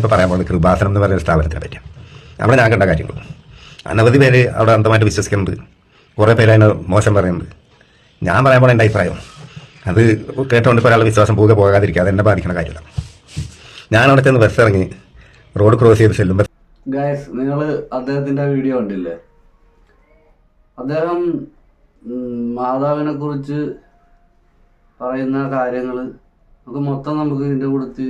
ഇപ്പോൾ പറയാൻ പോകുന്നത് കൃപാസനം എന്ന് പറയുന്ന സ്ഥാപനത്തിനെ പറ്റി. അവിടെ ഞാൻ കണ്ട കാര്യങ്ങൾ. അനവധി പേര് അവിടെ അന്തമായിട്ട് വിശ്വസിക്കുന്നുണ്ട്. കുറേ പേര് അതിനെ മോശം പറയുന്നുണ്ട്. ഞാൻ പറയാൻ പോണ എന്റെ അഭിപ്രായം അത് കേട്ടുകൊണ്ട് ഒരാളുടെ വിശ്വാസം പോകുക പോകാതിരിക്കുക അതെന്നെ ബാധിക്കുന്ന കാര്യമില്ല. ഞാൻ അവിടെ ചെന്ന് ബസ് ഇറങ്ങി റോഡ് ക്രോസ് ചെയ്ത് ചെല്ലുമ്പോൾ ഗായസ് നിങ്ങൾ അദ്ദേഹത്തിന്റെ വീഡിയോ കണ്ടില്ലേ? അദ്ദേഹം മാതാവിനെ കുറിച്ച് പറയുന്ന കാര്യങ്ങൾ നമുക്ക് മൊത്തം നമുക്ക് ഇതിന്റെ കൂടത്ത്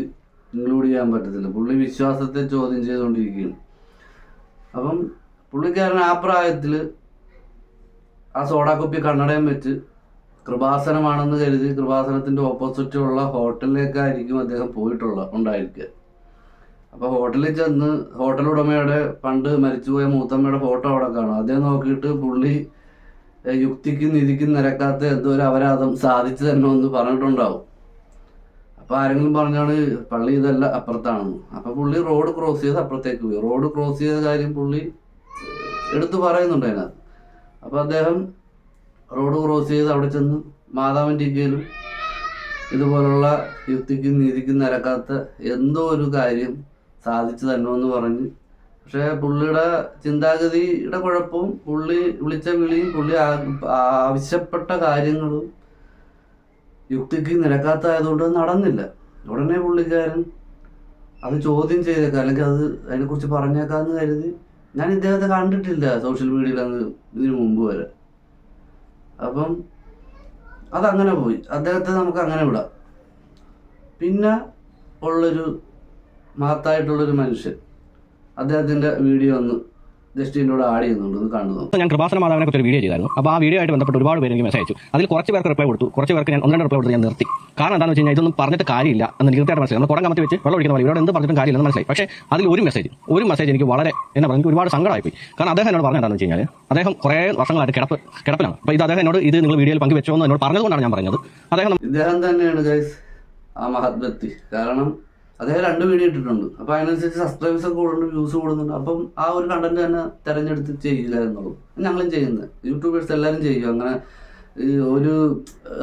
ഇൻക്ലൂഡ് ചെയ്യാൻ പറ്റത്തില്ല. പുള്ളി വിശ്വാസത്തെ ചോദ്യം ചെയ്തുകൊണ്ടിരിക്കുകയാണ്. അപ്പം പുള്ളിക്കാരൻ ആ പ്രായത്തിൽ ആ സോഡാക്കുപ്പി കണ്ണടയം വെച്ച് കൃപാസനമാണെന്ന് കരുതി കൃപാസനത്തിന്റെ ഓപ്പോസിറ്റുള്ള ഹോട്ടലിലേക്കായിരിക്കും അദ്ദേഹം പോയിട്ടുള്ള ഉണ്ടായിരിക്കുക. അപ്പൊ ഹോട്ടലിൽ ചെന്ന് ഹോട്ടൽ ഉടമയുടെ പണ്ട് മരിച്ചുപോയ മൂത്തമ്മയുടെ ഫോട്ടോ അവിടെ കാണും. അദ്ദേഹം നോക്കിയിട്ട് പുള്ളി യുക്തിക്കും നിധിക്കും നിരക്കാത്ത എന്തോ ഒരു അപരാധം സാധിച്ചു തന്നെ ഒന്ന് പറഞ്ഞിട്ടുണ്ടാവും. അപ്പൊ ആരെങ്കിലും പറഞ്ഞാണ് പള്ളി ഇതല്ല അപ്പുറത്താണെന്ന് അപ്പൊ പുള്ളി റോഡ് ക്രോസ് ചെയ്ത് അപ്പുറത്തേക്ക് പോയി. റോഡ് ക്രോസ് ചെയ്ത കാര്യം പുള്ളി എടുത്തു പറയുന്നുണ്ട് അതിനകത്ത്. അപ്പൊ അദ്ദേഹം റോഡ് ക്രോസ് ചെയ്ത് അവിടെ ചെന്ന് മാതാവിന്റെ ഇക്കയിലും ഇതുപോലുള്ള യുക്തിക്കും നീതിക്കും നിരക്കാത്ത എന്തോ ഒരു കാര്യം സാധിച്ചു തന്നോ എന്ന് പറഞ്ഞ് പക്ഷേ പുള്ളിയുടെ ചിന്താഗതിയുടെ കുഴപ്പവും പുള്ളി വിളിച്ച വിളിയും പുള്ളി ആവശ്യപ്പെട്ട കാര്യങ്ങളും യുക്തിക്ക് നിരക്കാത്തതായതുകൊണ്ട് നടന്നില്ല. ഉടനെ പുള്ളിക്കാരൻ അത് ചോദ്യം ചെയ്തേക്കാം. അല്ലെങ്കിൽ അത് അതിനെക്കുറിച്ച് പറഞ്ഞേക്കാന്ന് കരുതി ഞാൻ ഇദ്ദേഹത്തെ കണ്ടിട്ടില്ല സോഷ്യൽ മീഡിയയിൽ അങ്ങ് ഇതിനു മുമ്പ് വരെ. അപ്പം അതങ്ങനെ പോയി. അദ്ദേഹത്തെ നമുക്ക് അങ്ങനെ വിടാം. പിന്നെ ഉള്ളൊരു മഹത്തായിട്ടുള്ളൊരു മനുഷ്യൻ. അദ്ദേഹത്തിന്റെ വീഡിയോ ഒന്ന് ആഡ് ചെയ്യുന്നുണ്ട്. ഞാൻ കൃപാസന മാതാവിനെ കുറിച്ച് ഒരു വീഡിയോ ചെയ്തായിരുന്നു. അപ്പോൾ ആ വീഡിയോ ആയിട്ട് ബന്ധപ്പെട്ട് ഒരുപാട് പേര് എനിക്ക് മെസ്സേജ് അയച്ചു. അതിൽ കുറച്ച് പേർക്ക് റിപ്ലൈ കൊടുത്തു. കുറച്ച് പേർക്ക് ഞാൻ ഒന്ന് രണ്ട് റിപ്ലൈ കൊടുത്ത് ഞാൻ നിർത്തി. കാരണം എന്താണെന്ന് വെച്ച് കഴിഞ്ഞാൽ ഇതൊന്നും പറഞ്ഞിട്ട് കാര്യമില്ല എന്ന് എനിക്ക് കൃത്യമായിട്ട് മനസ്സിലായി. നമ്മൾ കുടം കമത്തി വെച്ച് വെള്ളം ഒഴിക്കുന്ന പോലെ. ഇവരോട് എന്ത് പറഞ്ഞിട്ടും കാര്യമില്ലെന്ന് മനസ്സിലായി. പക്ഷേ അതിൽ ഒരു മെസ്സേജ് ഒരു മെസ്സേജ് എനിക്ക് വളരെ എന്നാ പറഞ്ഞു എനിക്ക് ഒരുപാട് സങ്കടമായി പോയി കാരണം അദ്ദേഹം എന്നോട് പറഞ്ഞത് എന്താണെന്ന് വെച്ച് കഴിഞ്ഞാൽ അദ്ദേഹം കുറേ വർഷങ്ങളായിട്ട് കിടപ്പ് കിടപ്പിലാണ്. അപ്പോൾ ഇത് അദ്ദേഹം എന്നോട് ഇത് നിങ്ങൾ വീഡിയോയിൽ പങ്കുവെച്ചോ എന്ന് എന്നോട് പറഞ്ഞതുകൊണ്ടാണ് ഞാൻ പറഞ്ഞത്. അദ്ദേഹം ഇദ്ദേഹം തന്നെയാണ് ആ മഹത് വ്യക്തി കാരണം അദ്ദേഹം രണ്ട് വീഡിയോ ഇട്ടിട്ടുണ്ട്. അപ്പോൾ അതിനനുസരിച്ച് സബ്സ്ക്രൈബേഴ്സ് ഒക്കെ കൂടുന്നുണ്ട് വ്യൂസ് കൂടുന്നുണ്ട്. അപ്പം ആ ഒരു കണ്ടന്റ് തന്നെ തിരഞ്ഞെടുത്ത് ചെയ്യില്ലായിരുന്നുള്ളൂ ഞങ്ങളും ചെയ്യുന്നത്. യൂട്യൂബേഴ്സ് എല്ലാവരും ചെയ്യും. അങ്ങനെ ഒരു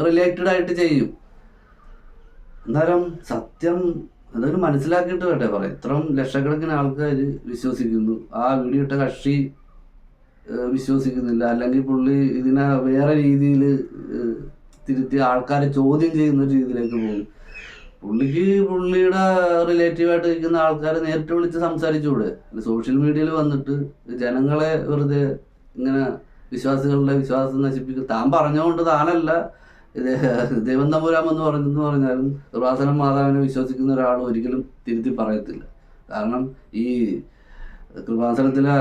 റിലേറ്റഡ് ആയിട്ട് ചെയ്യും. അന്നേരം സത്യം അതൊരു മനസ്സിലാക്കിയിട്ട് വേണ്ടേ പറയാം. ഇത്രയും ലക്ഷക്കണക്കിന് ആൾക്കാർ വിശ്വസിക്കുന്നു. ആ വീഡിയോ ഇട്ട കക്ഷി വിശ്വസിക്കുന്നില്ല. അല്ലെങ്കിൽ പുള്ളി ഇതിനെ വേറെ രീതിയിൽ തിരുത്തി ആൾക്കാരെ ചോദ്യം ചെയ്യുന്ന രീതിയിലേക്ക് പോകും. പുള്ളിക്ക് പുള്ളിയുടെ റിലേറ്റീവായിട്ട് ഇരിക്കുന്ന ആൾക്കാരെ നേരിട്ട് വിളിച്ച് സംസാരിച്ചുകൂടെ സോഷ്യൽ മീഡിയയിൽ വന്നിട്ട് ജനങ്ങളെ വെറുതെ ഇങ്ങനെ വിശ്വാസികളുടെ വിശ്വാസം നശിപ്പിക്കും താൻ പറഞ്ഞുകൊണ്ട് താനല്ല. ദൈവം തമ്പുരാമെന്ന് പറഞ്ഞെന്ന് പറഞ്ഞാലും കൃപാസനം മാതാവിനെ വിശ്വസിക്കുന്ന ഒരാൾ ഒരിക്കലും തിരുത്തി പറയത്തില്ല. കാരണം ഈ കൃപാസനത്തിലെ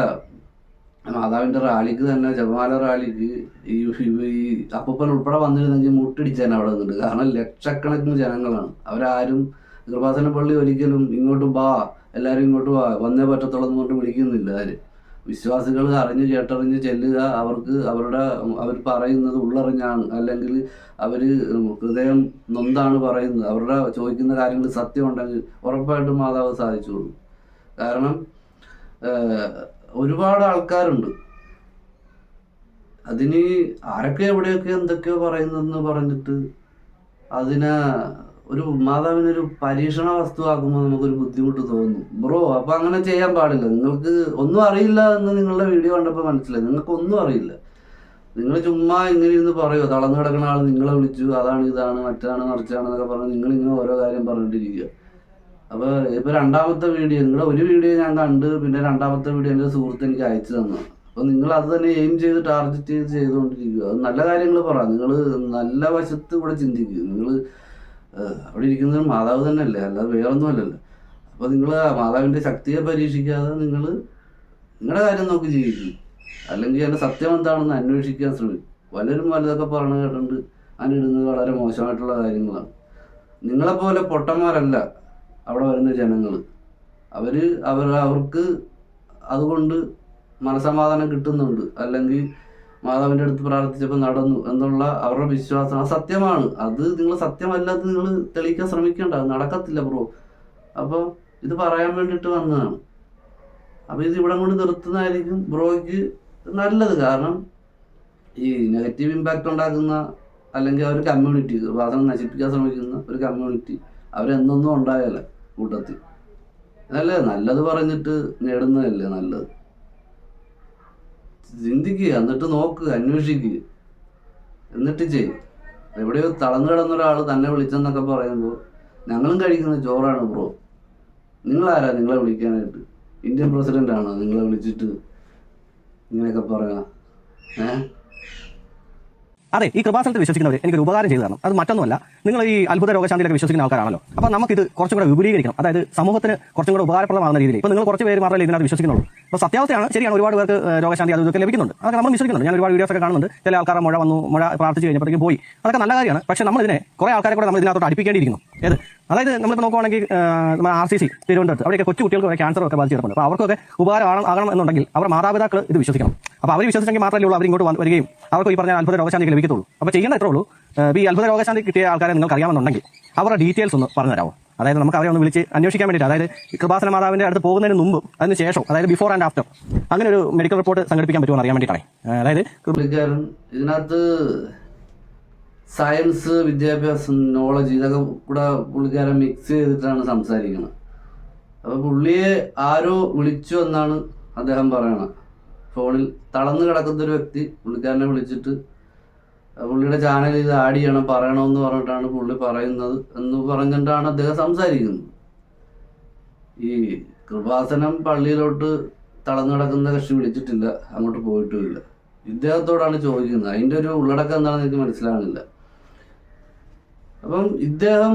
മാതാവിന്റെ റാലിക്ക് തന്നെ ജപമാല റാലിക്ക് ഈ ഈ- അപ്പൂപ്പൻ ഉൾപ്പെടെ വന്നിരുന്നെങ്കിൽ മുട്ടിടിച്ചാൻ അവിടെ നിന്നിട്ട് കാരണം ലക്ഷക്കണക്കിന് ജനങ്ങളാണ്. അവരാരും കൃപാസന പള്ളി ഒരിക്കലും ഇങ്ങോട്ട് വാ എല്ലാവരും ഇങ്ങോട്ട് വാ വന്നേ പറ്റത്തുള്ളൂ എന്ന് വിളിക്കുന്നില്ല ആര്. വിശ്വാസികൾ അറിഞ്ഞ് കേട്ടറിഞ്ഞ് ചെല്ലുക അവർക്ക് അവരുടെ അവർ പറയുന്നത് ഉള്ളറിഞ്ഞാണ്. അല്ലെങ്കിൽ അവർ ഹൃദയം നൊന്താണ് പറയുന്നത്. അവരുടെ ചോദിക്കുന്ന കാര്യങ്ങൾ സത്യമുണ്ടെങ്കിൽ ഉറപ്പായിട്ടും മാതാവ് സാധിച്ചു കൊടുക്കും കാരണം ഒരുപാട് ആൾക്കാരുണ്ട്. അതിന് ആരൊക്കെ എവിടെയൊക്കെ എന്തൊക്കെയോ പറയുന്നെന്ന് പറഞ്ഞിട്ട് അതിനെ ഒരു മാതാവിനൊരു പരീക്ഷണ വസ്തുവാക്കുമ്പോൾ നമുക്കൊരു ബുദ്ധിമുട്ട് തോന്നുന്നു ബ്രോ അപ്പൊ അങ്ങനെ ചെയ്യാൻ പാടില്ല. നിങ്ങൾക്ക് ഒന്നും അറിയില്ല എന്ന് നിങ്ങളുടെ വീഡിയോ കണ്ടപ്പോൾ മനസ്സിലായി. നിങ്ങൾക്ക് ഒന്നും അറിയില്ല. നിങ്ങൾ ചുമ്മാ ഇങ്ങനെ ഇരുന്ന് പറയുമോ തളർന്നു കിടക്കുന്ന ആൾ നിങ്ങളെ വിളിച്ചു അതാണ് ഇതാണ് മറ്റാണ് മറിച്ചാണെന്നൊക്കെ പറഞ്ഞ് നിങ്ങളിങ്ങനെ ഓരോ കാര്യം പറഞ്ഞിട്ടിരിക്കുക. അപ്പൊ ഇപ്പൊ രണ്ടാമത്തെ വീഡിയോ നിങ്ങളുടെ ഒരു വീഡിയോ ഞാൻ കണ്ട് പിന്നെ രണ്ടാമത്തെ വീഡിയോ എന്റെ സുഹൃത്ത് എനിക്ക് അയച്ചു തന്നു. അപ്പൊ നിങ്ങൾ അത് തന്നെ എയിം ചെയ്ത് ടാർഗറ്റ് ചെയ്ത് ചെയ്തുകൊണ്ടിരിക്കുക. അത് നല്ല കാര്യങ്ങൾ പറ. നിങ്ങൾ നല്ല വശത്ത് കൂടെ ചിന്തിക്കുക നിങ്ങൾ അവിടെ ഇരിക്കുന്നത് മാതാവ് തന്നെയല്ലേ? അല്ലാതെ വേറൊന്നും അല്ലല്ലോ. അപ്പൊ നിങ്ങൾ മാതാവിന്റെ ശക്തിയെ പരീക്ഷിക്കാതെ നിങ്ങൾ നിങ്ങളുടെ കാര്യം നോക്കി ജീവിക്കും. അല്ലെങ്കിൽ എന്റെ സത്യം എന്താണെന്ന് അന്വേഷിക്കാൻ ശ്രമിക്കും. പലരും വലുതൊക്കെ പറഞ്ഞു കേട്ടിട്ടുണ്ട്. അതിനിടുന്നത് വളരെ മോശമായിട്ടുള്ള കാര്യങ്ങളാണ്. നിങ്ങളെപ്പോലെ പൊട്ടന്മാരല്ല. അവിടെ വരുന്ന ജനങ്ങൾ അവർ അവർ അവർക്ക് അതുകൊണ്ട് മനസമാധാനം കിട്ടുന്നുണ്ട്. അല്ലെങ്കിൽ മാതാവിന്റെ അടുത്ത് പ്രാർത്ഥിച്ചപ്പോൾ നടന്നു എന്നുള്ള അവരുടെ വിശ്വാസം. ആ സത്യമാണ്. അത് നിങ്ങൾ സത്യമല്ലാത്ത നിങ്ങൾ തെളിയിക്കാൻ ശ്രമിക്കേണ്ട. നടക്കത്തില്ല ബ്രോ. അപ്പോൾ ഇത് പറയാൻ വേണ്ടിയിട്ട് വന്നതാണ്. അപ്പോൾ ഇത് ഇവിടെ കൊണ്ട് നിർത്തുന്നതായിരിക്കും ബ്രോയ്ക്ക് നല്ലത്. കാരണം ഈ നെഗറ്റീവ് ഇമ്പാക്റ്റ് ഉണ്ടാക്കുന്ന അല്ലെങ്കിൽ ആ ഒരു കമ്മ്യൂണിറ്റി വാദം നശിപ്പിക്കാൻ ശ്രമിക്കുന്ന ഒരു കമ്മ്യൂണിറ്റി അവരെന്നൊന്നും ഉണ്ടായല്ല കൂട്ടത്തിൽ. അല്ലേ നല്ലത് പറഞ്ഞിട്ട് നേടുന്നതല്ലേ നല്ലത്? ചിന്തിക്കുക എന്നിട്ട് നോക്ക് അന്വേഷിക്കുക എന്നിട്ട് ചെയ്യും. എവിടെയോ തളർന്നു കിടന്ന ഒരാൾ തന്നെ വിളിച്ചെന്നൊക്കെ പറയുമ്പോൾ ഞങ്ങളും കഴിക്കുന്ന ചോറാണ് ബ്രോ. നിങ്ങളാരാ നിങ്ങളെ വിളിക്കാനായിട്ട്? ഇന്ത്യൻ പ്രസിഡന്റ് ആണോ നിങ്ങളെ വിളിച്ചിട്ട്? ഇങ്ങനെയൊക്കെ പറയാ. ഏഹ് അതെ ഈ കൃപാസനത്തിൽ വിശ്വസിക്കുന്നവർ എനിക്കൊരു ഉപകാരം ചെയ്തു തരണം. അത് മറ്റൊന്നുമല്ല. നിങ്ങൾ ഈ അത്ഭുത രോഗശാന്തിയിലൊക്കെ വിശ്വസിക്കുന്ന ആൾക്കാരാണല്ലോ. അപ്പോൾ നമുക്കിത് കുറച്ചും കൂടെ വിപുലീകരിക്കണം. അതായത് സമൂഹത്തിന് കുറച്ചും കൂടെ ഉപകാരപ്രദമാകുന്ന രീതിയിൽ. ഇപ്പോൾ നിങ്ങൾ കുറച്ച് പേര് മാത്രമേ ഇതിനകത്ത് വിശ്വസിക്കുന്നുള്ളൂ. അപ്പോൾ സത്യാവസ്ഥയാണ് ശരിയാണ് ഒരുപാട് പേർക്ക് രോഗശാന്തി അത് ഇതൊക്കെ ലഭിക്കുന്നുണ്ട്. അതൊക്കെ നമ്മൾ വിശ്വസിക്കുന്നുണ്ട്. ഞാൻ ഒരുപാട് വീഡിയോസ് ഒക്കെ കാണുന്നുണ്ട്. ചില ആൾക്കാർ മഴ വന്നു മഴ പ്രാർത്ഥിച്ച് കഴിഞ്ഞപ്പോഴത്തേക്കും പോയി. അതൊക്കെ നല്ല കാര്യമാണ്. പക്ഷേ നമ്മൾ ഇതിനെ കുറേ ആൾക്കാരെ കൂടെ നമ്മൾ ഇതിനകത്തോട്ട് അടുപ്പിക്കേണ്ടിയിരിക്കുന്നു. ഏത്? അതായത് നമ്മളിപ്പോൾ നോക്കുവാണെങ്കിൽ നമ്മുടെ ആർ സി സി തിരുവനന്തപുരത്ത്. അവിടെയൊക്കെ കൊച്ചു കുട്ടികൾക്ക് ക്യാൻസർ ഒക്കെ ബാധിച്ചിട്ടുണ്ട് അപ്പോൾ അവർക്കൊക്കെ ഉപകാരം ആകണം എന്നുണ്ടെങ്കിൽ അവർ മാതാപിതാക്കൾ ഇത് വിശ്വസിക്കണം. അപ്പോൾ അവർ വിശ്വസിച്ചെങ്കിൽ മാത്രമേ ഉള്ളൂ അവർ ഇങ്ങോട്ട് വരികയും അവർക്ക് ഈ പറഞ്ഞ അത്ഭുത രോഗശാന്തി ലഭിക്കത്തുള്ളൂ. അപ്പോൾ ചെയ്യുന്ന എത്ര ഉള്ളൂ. ഈ അത്ഭുത രോഗശാന്തി കിട്ടിയ ആൾക്കാരെ നിങ്ങൾക്ക് അറിയാമെന്നുണ്ടെങ്കിൽ അവരുടെ ഡീറ്റെയിൽസ് ഒന്ന് പറഞ്ഞു തരാമോ അതായത് നമുക്ക് അവരെ ഒന്ന് വിളിച്ച് അന്വേഷിക്കാൻ വേണ്ടിയിട്ട് അതായത് കൃപാസന മാതാവിന്റെ അടുത്ത് പോകുന്നതിന് മുമ്പ് അതിന് ശേഷം അതായത് ബിഫോർ ആൻഡ് ആഫ്റ്റർ അങ്ങനെ ഒരു മെഡിക്കൽ റിപ്പോർട്ട് സംഘടിപ്പിക്കാൻ പറ്റുമോ അറിയാൻ വേണ്ടിയിട്ടാണ്. അതായത് ഇതിനകത്ത് സയൻസ് വിദ്യാഭ്യാസം നോളജ് ഇതൊക്കെ കൂടെ പുള്ളിക്കാരൻ മിക്സ് ചെയ്തിട്ടാണ് സംസാരിക്കുന്നത്. അപ്പൊ പുള്ളിയെ ആരോ വിളിച്ചു എന്നാണ് അദ്ദേഹം പറയണത്. ഫോണിൽ തളർന്നു കിടക്കുന്ന ഒരു വ്യക്തി പുള്ളിക്കാരനെ വിളിച്ചിട്ട് പുള്ളിയുടെ ചാനൽ ഇത് ആഡ് ചെയ്യണം പറയണമെന്ന് പറഞ്ഞിട്ടാണ് പുള്ളി പറയുന്നത് എന്ന് പറഞ്ഞിട്ടാണ് അദ്ദേഹം സംസാരിക്കുന്നത്. ഈ കൃപാസനം പള്ളിയിലോട്ട് തളർന്നു കിടക്കുന്ന കക്ഷി വിളിച്ചിട്ടില്ല അങ്ങോട്ട് പോയിട്ടുമില്ല. ഇദ്ദേഹത്തോടാണ് ചോദിക്കുന്നത്. അതിന്റെ ഒരു ഉള്ളടക്കം എന്താണെന്ന് എനിക്ക് മനസ്സിലാകുന്നില്ല അപ്പം ഇദ്ദേഹം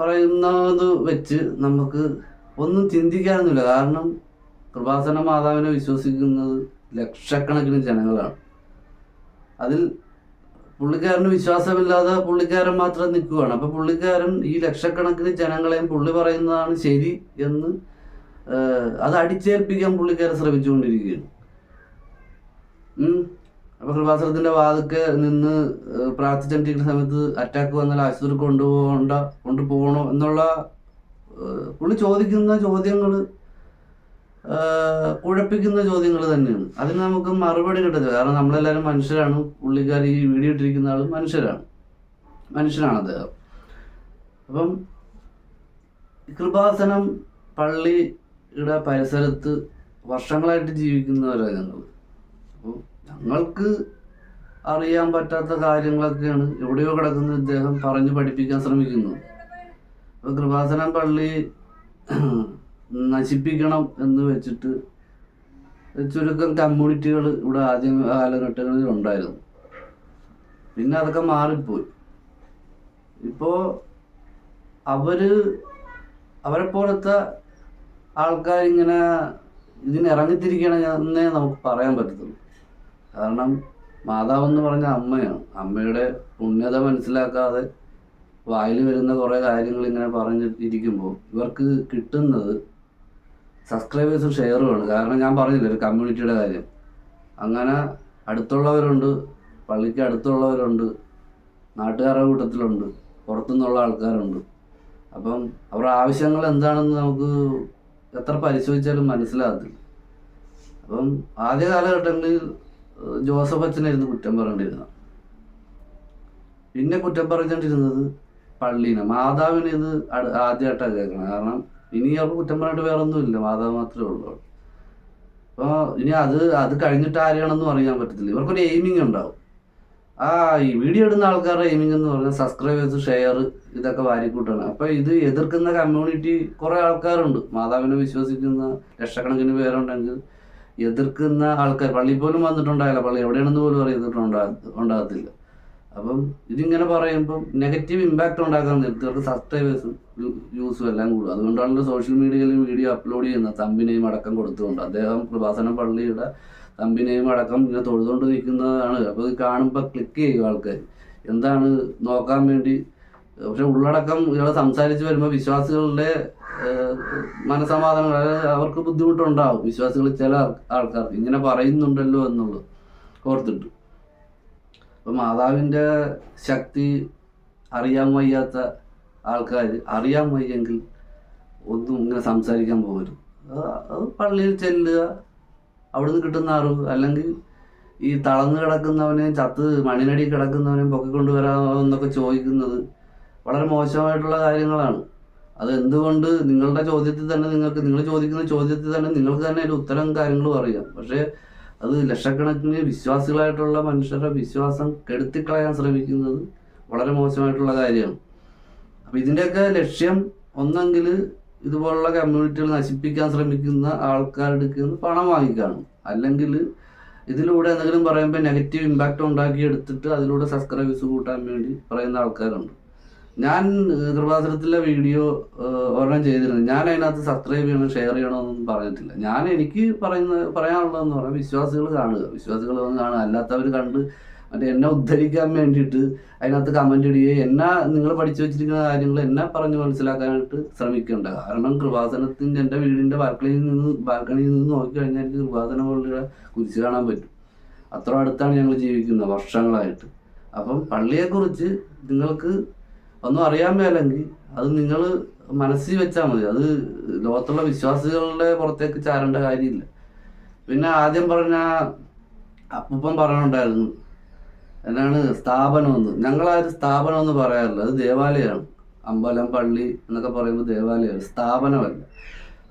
പറയുന്നത് വെച്ച് നമുക്ക് ഒന്നും ചിന്തിക്കാനൊന്നുമില്ല. കാരണം കൃപാസന മാതാവിനെ വിശ്വസിക്കുന്നത് ലക്ഷക്കണക്കിന് ജനങ്ങളാണ്. അതിൽ പുള്ളിക്കാരന് വിശ്വാസമില്ലാതെ പുള്ളിക്കാരൻ മാത്രം നിൽക്കുകയാണ്. അപ്പൊ പുള്ളിക്കാരൻ ഈ ലക്ഷക്കണക്കിന് ജനങ്ങളെയും പുള്ളി പറയുന്നതാണ് ശരി എന്ന് അത് അടിച്ചേൽപ്പിക്കാൻ പുള്ളിക്കാരൻ ശ്രമിച്ചുകൊണ്ടിരിക്കുകയാണ്. അപ്പോൾ അപ്പൊ കൃപാസനത്തിന്റെ വാതിക്കെ നിന്ന് പ്രാർത്ഥിച്ചിരിക്കുന്ന സമയത്ത് അറ്റാക്ക് വന്നാൽ ആശുപത്രി കൊണ്ടുപോകണ്ട കൊണ്ടുപോകണോ എന്നുള്ള പുള്ളി ചോദിക്കുന്ന ചോദ്യങ്ങൾ കുഴപ്പിക്കുന്ന ചോദ്യങ്ങൾ തന്നെയാണ്. അതിന് നമുക്ക് മറുപടി കിട്ടത്തില്ല. കാരണം നമ്മളെല്ലാവരും മനുഷ്യരാണ്. പുള്ളിക്കാർ ഈ വീഡിയോ ഇട്ടിരിക്കുന്ന ആളും മനുഷ്യരാണ്. മനുഷ്യനാണ് അദ്ദേഹം. അപ്പം കൃപാസനം പള്ളിയുടെ പരിസരത്ത് വർഷങ്ങളായിട്ട് ജീവിക്കുന്നവരാണ് ഞങ്ങൾ അപ്പോൾ ഞങ്ങൾക്ക് അറിയാൻ പറ്റാത്ത കാര്യങ്ങളൊക്കെയാണ് എവിടെയോ കിടക്കുന്ന ഇദ്ദേഹം പറഞ്ഞു പഠിപ്പിക്കാൻ ശ്രമിക്കുന്നത്. അപ്പോൾ കൃപാസനം പള്ളി നശിപ്പിക്കണം എന്ന് വെച്ചിട്ട് ചുരുക്കം കമ്മ്യൂണിറ്റികൾ ഇവിടെ ആദ്യ കാലഘട്ടങ്ങളിൽ ഉണ്ടായിരുന്നു. പിന്നെ അതൊക്കെ മാറിപ്പോയി. ഇപ്പോ അവർ അവരെ പോലത്തെ ആൾക്കാരിങ്ങനെ ഇതിന് ഇറങ്ങിത്തിരിക്കണമെന്നേ നമുക്ക് പറയാൻ പറ്റത്തുള്ളൂ. കാരണം മാതാവെന്ന് പറഞ്ഞ അമ്മയാണ്. അമ്മയുടെ പുണ്യത മനസ്സിലാക്കാതെ വായിൽ വരുന്ന കുറേ കാര്യങ്ങൾ ഇങ്ങനെ പറഞ്ഞിട്ടിരിക്കുമ്പോൾ ഇവർക്ക് കിട്ടുന്നത് സബ്സ്ക്രൈബേഴ്സും വേണം കാരണം ഞാൻ പറഞ്ഞില്ല ഒരു കമ്മ്യൂണിറ്റിയുടെ കാര്യം. അങ്ങനെ അടുത്തുള്ളവരുണ്ട് പള്ളിക്ക് അടുത്തുള്ളവരുണ്ട് നാട്ടുകാരുടെ കൂട്ടത്തിലുണ്ട് പുറത്തുനിന്നുള്ള ആൾക്കാരുണ്ട്. അപ്പം അവരുടെ ആവശ്യങ്ങൾ എന്താണെന്ന് നമുക്ക് എത്ര പരിശോധിച്ചാലും മനസ്സിലാകത്തില്ല. അപ്പം ആദ്യ കാലഘട്ടങ്ങളിൽ ജോസഫ് അച്ഛനായിരുന്നു കുറ്റം പറഞ്ഞിരുന്നത്. പിന്നെ കുറ്റം പറഞ്ഞുകൊണ്ടിരുന്നത് പള്ളീനെ മാതാവിനെ ഇത് ആദ്യമായിട്ടാണ് കേൾക്കണം കാരണം ഇനി അവർക്ക് കുറ്റം പറഞ്ഞിട്ട് വേറെ ഒന്നുമില്ല മാതാവ് മാത്രമേ ഉള്ളൂ. അപ്പോൾ ഇനി അത് അത് കഴിഞ്ഞിട്ട് ആരെയാണെന്നും അറിയാൻ പറ്റത്തില്ല. ഇവർക്കൊരു എയിമിംഗ് ഉണ്ടാവും. ആ ഈ വീഡിയോ ഇടുന്ന ആൾക്കാരുടെ എയിമിംഗ് എന്ന് പറഞ്ഞാൽ സബ്സ്ക്രൈബേഴ്സ് ഷെയർ ഇതൊക്കെ വാരിക്കൂട്ടാണ്. അപ്പൊ ഇത് എതിർക്കുന്ന കമ്മ്യൂണിറ്റി കുറെ ആൾക്കാരുണ്ട്. മാതാവിനെ വിശ്വസിക്കുന്ന ലക്ഷക്കണക്കിന് പേരുണ്ടെങ്കിൽ എതിർക്കുന്ന ആൾക്കാർ പള്ളി പോലും വന്നിട്ടുണ്ടായില്ല. പള്ളി എവിടെയാണെന്ന് പോലും അറിയത്തിട്ടുണ്ടാ ഉണ്ടാകത്തില്ല. അപ്പം ഇതിങ്ങനെ പറയുമ്പം നെഗറ്റീവ് ഇമ്പാക്റ്റ് ഉണ്ടാക്കാൻ നിർത്തിയവർക്ക് സബ്സ്ക്രൈബേഴ്സും യൂസും എല്ലാം കൂടും. അതുകൊണ്ടാണല്ലോ സോഷ്യൽ മീഡിയയിൽ വീഡിയോ അപ്ലോഡ് ചെയ്യുന്ന തമ്പിനെയും അടക്കം കൊടുത്തുകൊണ്ട്. അദ്ദേഹം കൃപാസന പള്ളിയുടെ തമ്പിനെയും അടക്കം ഇങ്ങനെ തൊഴുതുകൊണ്ട് നിൽക്കുന്നതാണ് അപ്പോൾ ഇത് കാണുമ്പോൾ ക്ലിക്ക് ചെയ്യും ആൾക്കാർ എന്താണ് നോക്കാൻ വേണ്ടി? പക്ഷെ ഉള്ളടക്കം ഇയാളെ സംസാരിച്ച് വരുമ്പോൾ വിശ്വാസികളുടെ മനസമാധാനം അവർക്ക് ബുദ്ധിമുട്ടുണ്ടാവും. വിശ്വാസികൾ ചില ആൾക്കാർക്ക് ഇങ്ങനെ പറയുന്നുണ്ടല്ലോ എന്നുള്ളത് ഓർത്തിട്ട്. അപ്പം മാതാവിന്റെ ശക്തി അറിയാൻ വയ്യാത്ത ആൾക്കാർ അറിയാൻ വയ്യെങ്കിൽ ഒന്നും ഇങ്ങനെ സംസാരിക്കാൻ പോകരുത്. അത് പള്ളിയിൽ ചെല്ലുക അവിടുന്ന് കിട്ടുന്ന അറിവ് അല്ലെങ്കിൽ ഈ തളർന്നു കിടക്കുന്നവനെയും ചത്ത് മണ്ണിനടി കിടക്കുന്നവനെയും പൊക്കിക്കൊണ്ടുവരാമെന്നൊക്കെ ചോദിക്കുന്നത് വളരെ മോശമായിട്ടുള്ള കാര്യങ്ങളാണ്. അത് എന്തുകൊണ്ട് നിങ്ങളുടെ ചോദ്യത്തിൽ തന്നെ നിങ്ങൾക്ക് നിങ്ങൾ ചോദിക്കുന്ന ചോദ്യത്തിൽ തന്നെ നിങ്ങൾക്ക് തന്നെ ഒരു ഉത്തരം കാര്യങ്ങളും അറിയാം. പക്ഷേ അത് ലക്ഷക്കണക്കിന് വിശ്വാസികളായിട്ടുള്ള മനുഷ്യരുടെ വിശ്വാസം കെടുത്തിക്കളയാൻ ശ്രമിക്കുന്നത് വളരെ മോശമായിട്ടുള്ള കാര്യമാണ്. അപ്പം ഇതിന്റെയൊക്കെ ലക്ഷ്യം ഒന്നെങ്കിൽ ഇതുപോലുള്ള കമ്മ്യൂണിറ്റികൾ നശിപ്പിക്കാൻ ശ്രമിക്കുന്ന ആൾക്കാരുടെ നിന്ന് പണം വാങ്ങിക്കാണ്. അല്ലെങ്കിൽ ഇതിലൂടെ എന്തെങ്കിലും പറയുമ്പോൾ നെഗറ്റീവ് ഇമ്പാക്റ്റ് ഉണ്ടാക്കി എടുത്തിട്ട് അതിലൂടെ സബ്സ്ക്രൈബേഴ്സ് കൂട്ടാൻ വേണ്ടി പറയുന്ന ആൾക്കാരുണ്ട്. ഞാൻ കൃപാസനത്തിലെ വീഡിയോ ഒരെണ്ണം ചെയ്തിരുന്നു. ഞാൻ അതിനകത്ത് സബ്സ്ക്രൈബ് ചെയ്യണം ഷെയർ ചെയ്യണം ചെയ്യണമെന്നൊന്നും പറഞ്ഞിട്ടില്ല. ഞാൻ എനിക്ക് പറയുന്ന പറയാനുള്ളതെന്ന് പറഞ്ഞാൽ വിശ്വാസികൾ കാണുക. വിശ്വാസികൾ വന്ന് കാണുക. അല്ലാത്തവർ കണ്ട് മറ്റേ എന്നെ ഉദ്ധരിക്കാൻ വേണ്ടിയിട്ട് അതിനകത്ത് കമന്റ് ഇടുകയും എന്നെ നിങ്ങൾ പഠിച്ചു വെച്ചിരിക്കുന്ന കാര്യങ്ങൾ എന്നെ പറഞ്ഞ് മനസ്സിലാക്കാനായിട്ട് ശ്രമിക്കേണ്ട. കാരണം കൃപാസനത്തിന്റെ എന്റെ വീടിന്റെ ബാൽക്കണിയിൽ നിന്ന് ബാൽക്കണിയിൽ നിന്ന് നോക്കിക്കഴിഞ്ഞാൽ എനിക്ക് കൃപാസന പോലുള്ള കുരിശ് കാണാൻ പറ്റും. അത്ര അടുത്താണ് ഞങ്ങൾ ജീവിക്കുന്നത് വർഷങ്ങളായിട്ട്. അപ്പം പള്ളിയെക്കുറിച്ച് നിങ്ങൾക്ക് ഒന്നും അറിയാൻ മേലെങ്കിൽ അത് നിങ്ങൾ മനസ്സിൽ വെച്ചാൽ മതി. അത് ലോകത്തുള്ള വിശ്വാസികളുടെ പുറത്തേക്ക് ചാരേണ്ട കാര്യമില്ല. പിന്നെ ആദ്യം പറഞ്ഞ അപ്പൂപ്പൻ പറയണുണ്ടായിരുന്നു എന്നാണ് സ്ഥാപനമെന്ന് ഞങ്ങളാരും സ്ഥാപനം എന്ന് പറയാറില്ല. അത് ദേവാലയമാണ്. അമ്പലം പള്ളി എന്നൊക്കെ പറയുമ്പോൾ ദേവാലയമാണ്. സ്ഥാപനമല്ല.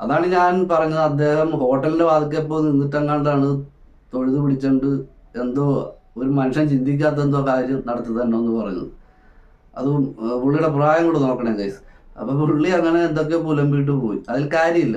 അതാണ് ഞാൻ പറഞ്ഞത്. അദ്ദേഹം ഹോട്ടലിന്റെ വാതിക്കപ്പോൾ നിന്നിട്ടെങ്ങാണ്ടാണ് തൊഴുത് പിടിച്ചുകൊണ്ട് എന്തോ ഒരു മനുഷ്യൻ ചിന്തിക്കാത്ത എന്തോ കാര്യം നടത്തി തന്നെ എന്ന് പറയുന്നത് അതും പുള്ളിയുടെ പ്രായം കൂടെ നോക്കണേ ഗൈസ് അപ്പൊ പുള്ളി അങ്ങനെ എന്തൊക്കെ പുലമ്പിട്ട് പോയി. അതിൽ കാര്യമില്ല.